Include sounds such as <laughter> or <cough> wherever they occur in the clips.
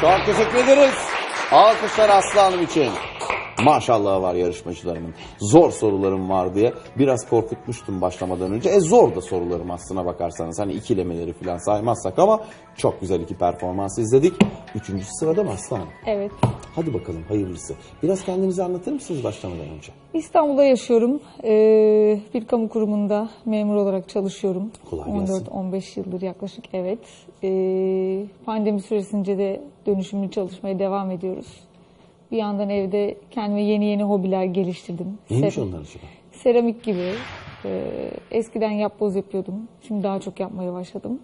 Çok teşekkür ederiz. Alkışlar Aslı Hanım için. Maşallah var yarışmacılarımın. Zor sorularım var diye biraz korkutmuştum başlamadan önce. E zor da sorularım aslına bakarsanız. Hani ikilemeleri falan saymazsak ama çok güzel iki performans izledik. Üçüncü sırada mı Aslı Hanım? Evet. Hadi bakalım hayırlısı. Biraz kendinizi anlatır mısınız başlamadan önce? İstanbul'da yaşıyorum. Ee, bir kamu kurumunda memur olarak çalışıyorum. Kolay gelsin. 14-15 yıldır yaklaşık evet. Ee, pandemi süresince de dönüşümlü çalışmaya devam ediyoruz. Bir yandan evde kendime yeni yeni hobiler geliştirdim. Neymiş Ser- onlar acaba? Seramik gibi. Ee, eskiden yapboz yapıyordum. Şimdi daha çok yapmaya başladım.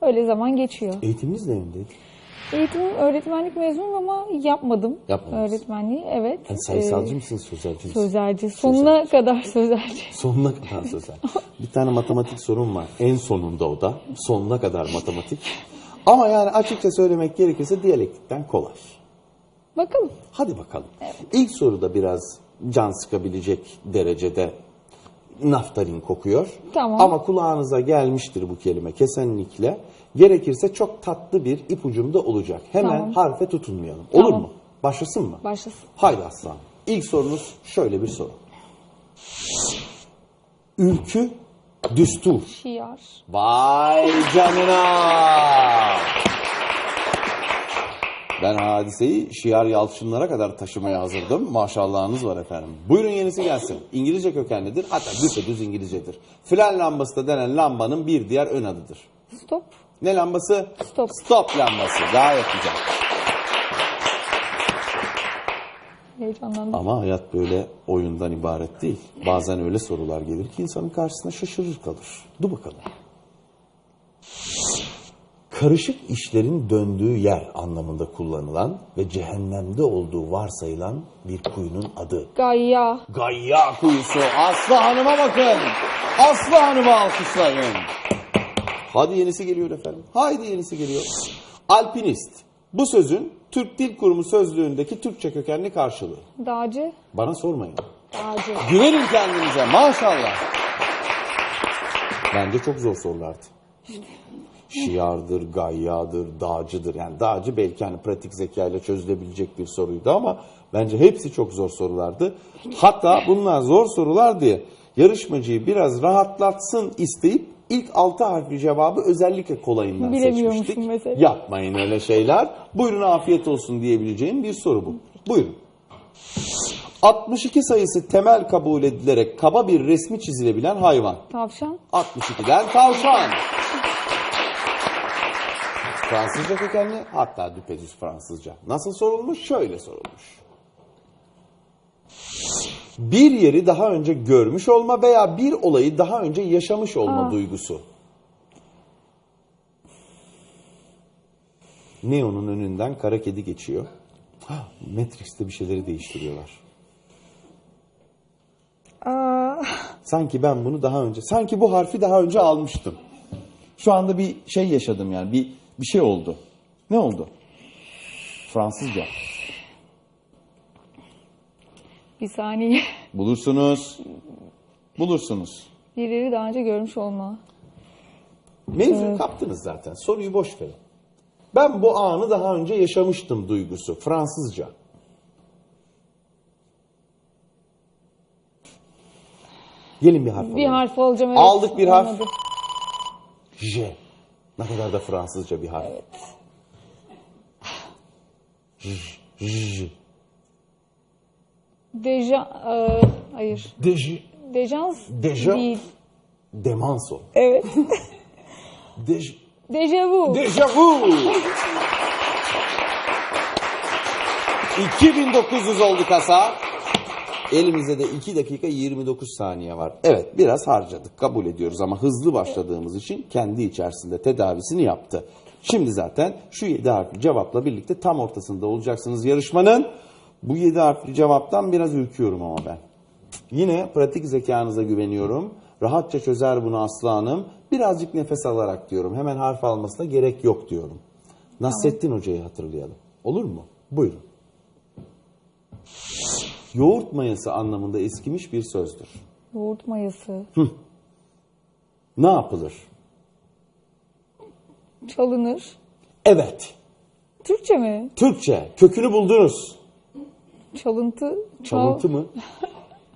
Öyle zaman geçiyor. Eğitiminiz ne yöndeydi? Eğitimim öğretmenlik mezunum ama yapmadım. Yapmadınız. Öğretmenliği evet. Yani sayısalcı Ee, mısınız, sözelci misiniz? Sözelci. Sonuna kadar sözelci. <laughs> Sonuna kadar sözel. Bir tane matematik sorun var. En sonunda o da. Sonuna kadar matematik. Ama yani açıkça söylemek gerekirse diyalektikten kolay. Bakalım. Hadi bakalım. İlk soruda biraz can sıkabilecek derecede naftalin kokuyor. Tamam. Ama kulağınıza gelmiştir bu kelime kesinlikle. Gerekirse çok tatlı bir ipucum da olacak. Hemen Tamam. harfe tutunmayalım. Olur Tamam. mu? Başlasın mı? Başlasın. Haydi aslan. İlk sorunuz şöyle bir soru. Ülkü, düstur. Şiar. Vay canına! Ben hadiseyi şiar yalçınlara kadar taşımaya hazırdım. Maşallahınız var efendim. Buyurun yenisi gelsin. İngilizce kökenlidir. Hatta düpedüz İngilizcedir. Flan lambası da denen lambanın bir diğer ön adıdır. Stop. Ne lambası? Stop. Stop lambası. Gayet güzel. Heyecanlandım. Ama hayat böyle oyundan ibaret değil. Bazen öyle sorular gelir ki insanın karşısına şaşırır kalır. Dur bakalım. Karışık işlerin döndüğü yer anlamında kullanılan ve cehennemde olduğu varsayılan bir kuyunun adı. Gayya. Gayya kuyusu. Aslı Hanım'a bakın. Aslı Hanım'a alkışlayın. Hadi yenisi geliyor efendim. Haydi yenisi geliyor. Alpinist. Bu sözün Türk Dil Kurumu sözlüğündeki Türkçe kökenli karşılığı. Dağcı. Bana sormayın. Dağcı. Güvenin kendinize maşallah. Bence çok zor sorulardı. Şiardır, gayyadır, dağcıdır. Yani dağcı belki hani pratik zekayla çözülebilecek bir soruydu ama bence hepsi çok zor sorulardı. Hatta bunlar zor sorular diye yarışmacıyı biraz rahatlatsın isteyip ilk altı harfli cevabı özellikle kolayından Bilemiyormuşum seçmiştik. mesela. Yapmayın öyle şeyler. Buyurun afiyet olsun diyebileceğim bir soru bu. Buyurun. 62 sayısı temel kabul edilerek kaba bir resmi çizilebilen hayvan. Tavşan. 62'den tavşan. Fransızca kökenli hatta düpedüz Fransızca. Nasıl sorulmuş? Şöyle sorulmuş. Bir yeri daha önce görmüş olma veya bir olayı daha önce yaşamış olma duygusu. Neo'nun önünden kara kedi geçiyor. Ha, Matrix'te bir şeyleri değiştiriyorlar. Aa, Sanki ben bunu daha önce, sanki bu harfi daha önce almıştım. Şu anda bir şey yaşadım yani, bir bir şey oldu. Ne oldu? Fransızca. Bir saniye. <laughs> Bulursunuz. Bulursunuz. Birileri daha önce görmüş olma. Mevzu kaptınız zaten. Soruyu boş verin. Ben bu anı daha önce yaşamıştım duygusu. Fransızca. Gelin bir harf Bir alalım. harf alacağım. Evet. Aldık bir harf. Olmadı. J. Ne kadar da Fransızca bir harf. J. J. Deja... e, hayır. Deji. Dejans Deja. değil. Demanso. Evet. <laughs> Dej. Dejavu. Deja vu. 2900 oldu kasa. Elimizde de 2 dakika 29 saniye var. Evet biraz harcadık kabul ediyoruz ama hızlı başladığımız için kendi içerisinde tedavisini yaptı. Şimdi zaten şu 7 harfli cevapla birlikte tam ortasında olacaksınız yarışmanın. Bu 7 harfli cevaptan biraz ürküyorum ama ben. Yine pratik zekanıza güveniyorum. Rahatça çözer bunu Aslı Hanım. Birazcık nefes alarak diyorum. Hemen harf almasına gerek yok diyorum. Nasrettin Hoca'yı hatırlayalım. Olur mu? Buyurun. Yoğurt mayası anlamında eskimiş bir sözdür. Yoğurt mayası. Ne yapılır? Çalınır. Evet. Türkçe mi? Türkçe. Kökünü buldunuz. Çalıntı. çal- Çalıntı mı?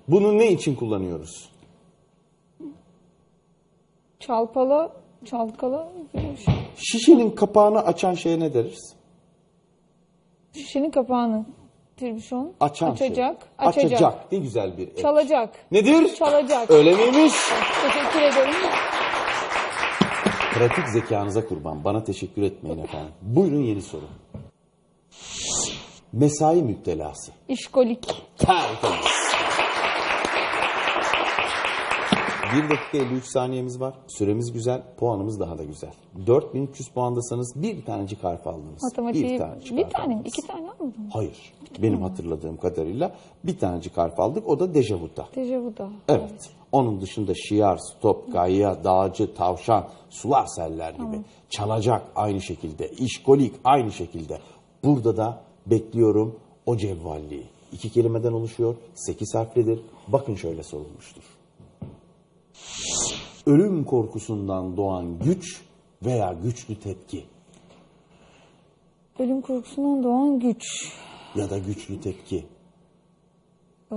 Bunu ne için kullanıyoruz? Çalpala. Çalkala. şey. Şişenin kapağını açan şeye ne deriz? Şişenin kapağını. Tribüşon. Açan Açacak. şey. Açacak. Açacak. Ne güzel bir ek. Çalacak. Nedir? Çalacak. Öyle miymiş? Teşekkür ederim. Pratik zekanıza kurban. Bana teşekkür etmeyin efendim. Buyurun yeni soru. Mesai müptelası. İşkolik. Tertemiz. 1 dakika 53 saniyemiz var. Süremiz güzel, puanımız daha da güzel. 4300 puandasanız bir tanecik harf aldınız. Matematiği bir tanecik bir tane mi? İki tane almadın. Hayır. Benim hatırladığım kadarıyla bir tanecik harf aldık. O da dejavuda. Dejavu da. Evet. Onun dışında şiar, stop, gayya, dağcı, tavşan, sular seller gibi. Çalacak aynı şekilde. işkolik aynı şekilde. Burada da bekliyorum o cevvalliği. İki kelimeden oluşuyor. Sekiz harflidir. Bakın şöyle sorulmuştur. Ölüm korkusundan doğan güç veya güçlü tepki Ölüm korkusundan doğan güç. ya da güçlü tepki. Ee,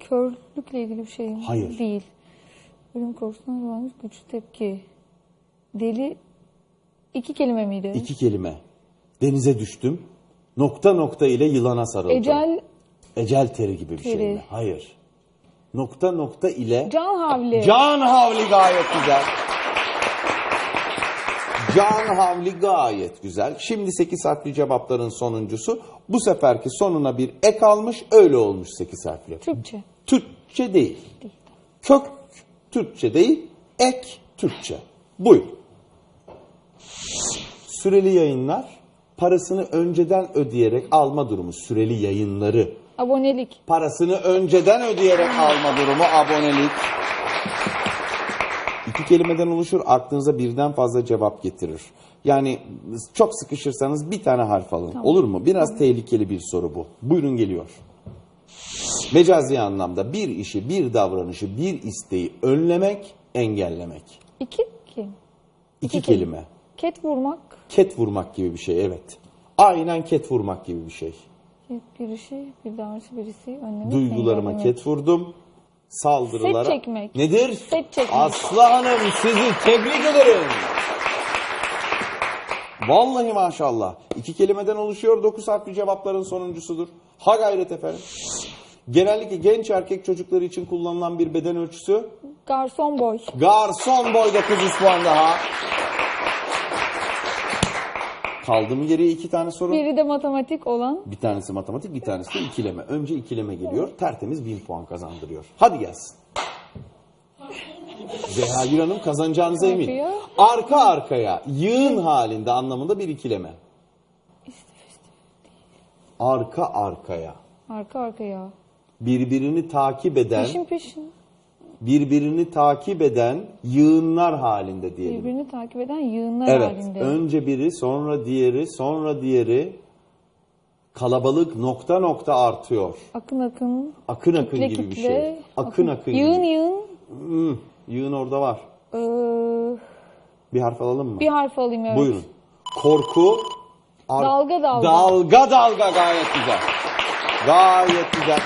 körlükle ilgili bir şey mi? Hayır. Değil. Ölüm korkusundan doğan güç tepki. Deli iki kelime miydi? İki kelime. Denize düştüm. Nokta nokta ile yılana sarıldım. Ecel, Ecel teri gibi bir şey Teri. mi? Hayır. Nokta nokta ile can havli. can havli gayet güzel. Can havli gayet güzel. Şimdi 8 harfli cevapların sonuncusu. Bu seferki sonuna bir ek almış, öyle olmuş 8 harfli. Türkçe. Türkçe değil. Kök Türkçe değil, ek Türkçe. Buyur. Süreli yayınlar parasını önceden ödeyerek alma durumu. Süreli yayınları Abonelik. parasını önceden ödeyerek alma durumu abonelik. İki kelimeden oluşur, aklınıza birden fazla cevap getirir. Yani çok sıkışırsanız bir tane harf alın. Olur mu? Biraz tehlikeli bir soru bu. Buyurun geliyor. Mecazi anlamda bir işi, bir davranışı, bir isteği önlemek, engellemek. İki ki. İki İki kelime. Ket vurmak. Ket vurmak gibi bir şey, evet. Aynen ket vurmak gibi bir şey. Ket bir işi, bir davranışı birisi önlemek. Duygularıma ket vurdum. Saldırılara. Set çekmek. Nedir? Set çekmek. Aslı Hanım sizi tebrik ederim. Vallahi maşallah. İki kelimeden oluşuyor. Dokuz harfli cevapların sonuncusudur. Ha gayret efendim. Genellikle genç erkek çocukları için kullanılan bir beden ölçüsü. Garson boy. Garson boy 900 puan daha. Kaldı mı geriye iki tane soru? Biri de matematik olan Bir tanesi matematik, bir tanesi de ikileme. Önce ikileme geliyor, tertemiz bin puan kazandırıyor. Hadi gelsin. Zehra Hanım kazanacağınıza yapıyor? Arka arkaya, yığın halinde anlamında bir ikileme. Arka arkaya, arka arkaya. birbirini takip eden, Peşin peşin. Birbirini takip eden yığınlar halinde diyelim. Birbirini takip eden yığınlar Evet, halinde. önce biri, sonra diğeri, sonra diğeri. Kalabalık nokta nokta artıyor. Akın akın. Akın akın kitle gibi bir kitle, şey. Akın akın Yığın gibi. yığın. Hmm, yığın orada var. Ee, Bir harf alalım mı? bir harf alayım evet. Buyurun. Korku. Dalga dalga. Dalga dalga gayet güzel. Gayet güzel.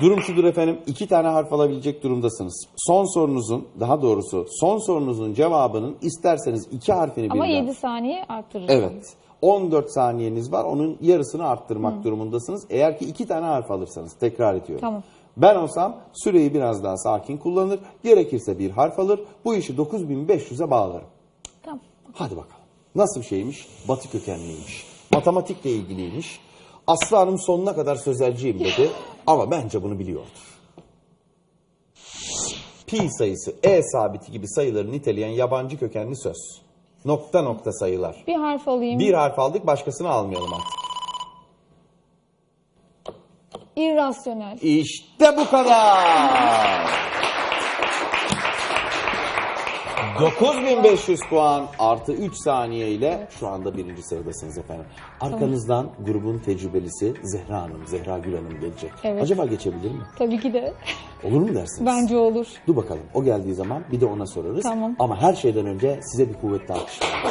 Durum şudur efendim. iki tane harf alabilecek durumdasınız. Son sorunuzun, daha doğrusu son sorunuzun cevabının isterseniz iki harfini Ama birden. 7 saniye arttırırız. Evet. 14 saniyeniz var. Onun yarısını arttırmak durumundasınız. Eğer ki iki tane harf alırsanız. Tekrar ediyorum. Tamam. Ben olsam süreyi biraz daha sakin kullanır. Gerekirse bir harf alır. Bu işi 9500'e bağlarım. Tamam. Hadi bakalım. Nasıl bir şeymiş? Batı kökenliymiş. Matematikle ilgiliymiş. Aslı Hanım sonuna kadar sözelciyim dedi. <laughs> Ama bence bunu biliyordur. Pi sayısı, E sabiti gibi sayıları niteleyen yabancı kökenli söz. Nokta nokta sayılar. Bir harf alayım. Bir harf aldık başkasını almayalım artık. İrrasyonel. İşte bu kadar. <laughs> 9500 puan artı 3 saniye ile şu anda birinci sıradasınız efendim. Arkanızdan grubun tecrübelisi Zehra Hanım, Zehra Gül Hanım gelecek. Evet. Acaba geçebilir mi? Tabii ki de. Olur mu dersiniz? Bence olur. Dur bakalım o geldiği zaman bir de ona sorarız. Tamam. Ama her şeyden önce size bir kuvvetli alkış verelim.